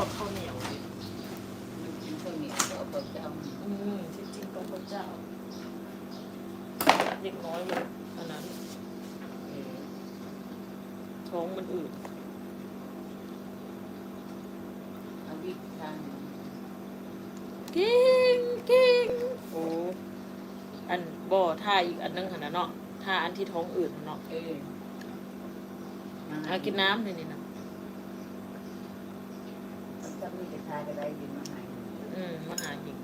อบข้าวเหนียวกินข้าวเหนียวก็เอาประจอืมจริงๆต้องพระเจ้าเด็กน้อยเลยอันนั้นำเออท้องมันอืดเอาวิกทางเก่งเก่งโอ้อันบ่ท่าอีกอันนึงหันนะเนาะท่าอันที่ท้องอืดหั่นเนาะเออเอากินน้ำเลยนี่นะ ถ้ามีกระทายก็ได้ยินมาให้อืมมาหาหิง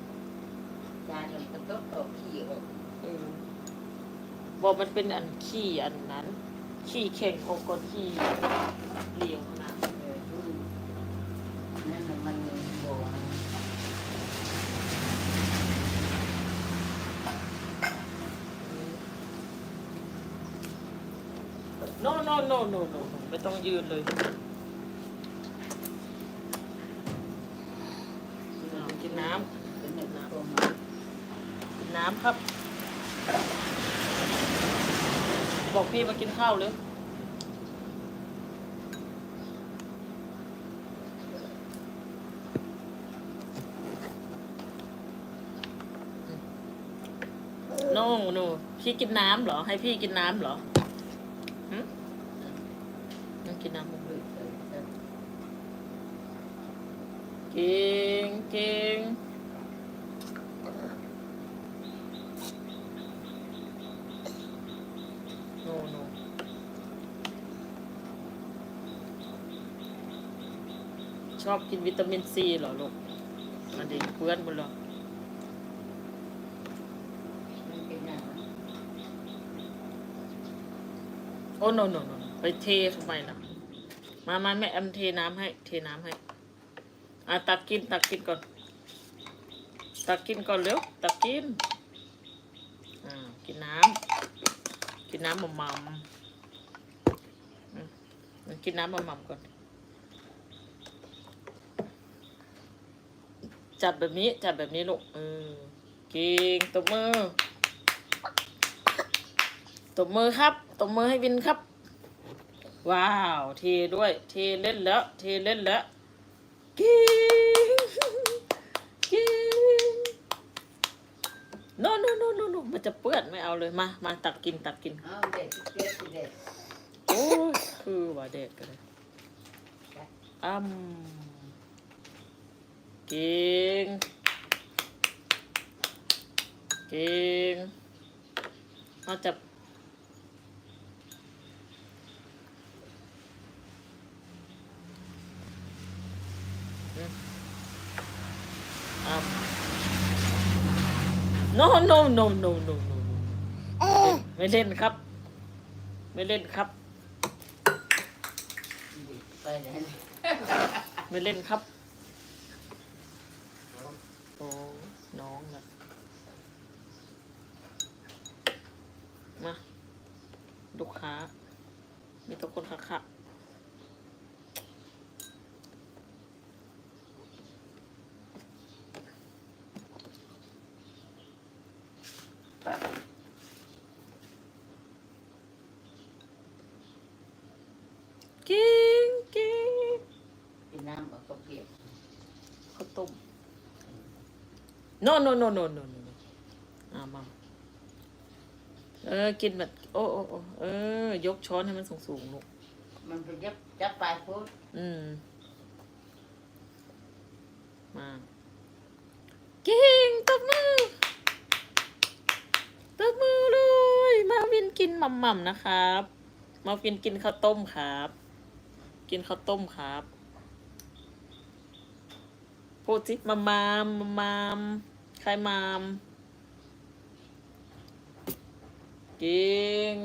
จานมันก็ต้องตอกขี้ออกเออบอกมันเป็นอันขี้อันนั้น ขี้แข็งออกก่อนขี้เหลียวนะเออดูนั่นน่ะมันโบนะโนโนโนโนโนไม่ต้องยืนเลยเอากินน้ำ เป็นแบบโตมา กิ น้ำครับ บอกพี่มากินข้าวเลยโน่โน่พี่กินน้ำเหรอ ให้พี่กินน้ำเหรอหึนั่งกินน้ำมึงเอเออเออเก่งเก่งโน่โน่ ชอบกินวิตามินซีเหรอลูกอันนี้เพื่อนหมดเลยมันเป็นอย่างนั้นโอ้โนโนโนไปเททำไมล่ะ มามาแม่แอมเทน้ำให้ เทน้ำให้ อะตักกินตักกินก่อน ตักกินก่อนเร็ว ตักกิน อ่า กินน้ำ กินน้ำหม่ำๆอืมมันกินน้ำหม่ำก่อน จับแบบนี้ จับแบบนี้ลูกเออเก่งตบมือตบมือครับตบมือให้วินครับ ว้าว เทด้วย เทเล่นแล้ว เทเล่นแล้วเก่งเก่งโนโนโนโนโนมันจะเปื้อนไม่เอาเลยมามาตักกินตักกินเอาเด็กเด็กเด็กโอ้ยคือว่าเด็กกันเลยอ้ำเก่งเก่งเอาจับอืมอ้ำ no no no no no no no ไม่เล่นครับ ไม่เล่นครับ ไปไหนไม่เล่นครับ โอ้น้องนะมาลูกค้า มีแตัวคนคักคักเก่งเก่งกินน้ำกับข้าวเปียกข้าวต้ม no no no no no no no อ่ามาเออ กินแบบ โอ้โอ้โอ้เออ ยกช้อนให้มันสูงสูงๆลูก มันไปจับจับปลายโพดอืม มาเก่งตบมือตบมือเลย มาวินกินหม่ำๆนะครับ มาวินกินข้าวต้มครับ กินข้าวต้มครับ พูดสิมามามมามามใครมามเก่ง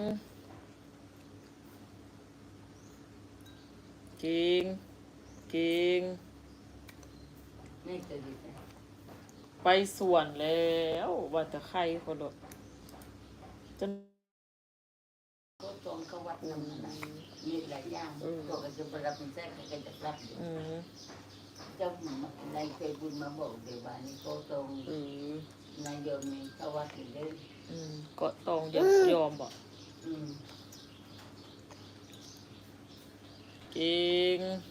เก่งเก่งนี่จะดีใจไปสวนแล้วว่าแต่ใครคนดจนก็ตรงเขาวัดนำนะมีหลายอย่างตัวก็จะไปรับเป็นแท้ก็จะรับอยู่อืม เจ้าหนุ่มนายเคยบุญมาบอกเดี๋ยววันนี้ก็ตรงอืมนายโยมนี่เขาวัดอยู่เด้ออืมก็ตองยอมยอมบอกอืมเก่งตัวก็